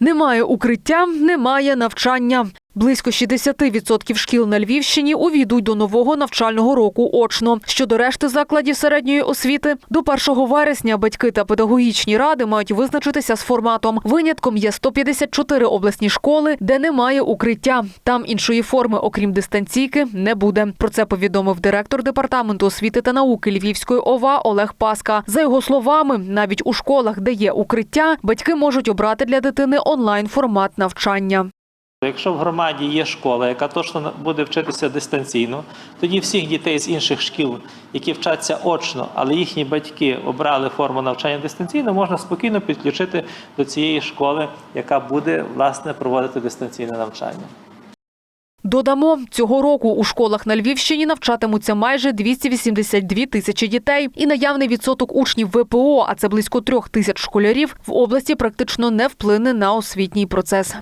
Немає укриття, немає навчання. Близько 60% шкіл на Львівщині увійдуть до нового навчального року очно. Щодо решти закладів середньої освіти, до 1 вересня батьки та педагогічні ради мають визначитися з форматом. Винятком є 154 обласні школи, де немає укриття. Там іншої форми, окрім дистанційки, не буде. Про це повідомив директор департаменту освіти та науки Львівської ОВА Олег Паска. За його словами, навіть у школах, де є укриття, батьки можуть обрати для дитини онлайн формат навчання. Якщо в громаді є школа, яка точно буде вчитися дистанційно, тоді всіх дітей з інших шкіл, які вчаться очно, але їхні батьки обрали форму навчання дистанційно, можна спокійно підключити до цієї школи, яка буде власне проводити дистанційне навчання. Додамо, цього року у школах на Львівщині навчатимуться майже 282 тисячі дітей. І наявний відсоток учнів ВПО, а це близько трьох тисяч школярів, в області практично не вплине на освітній процес.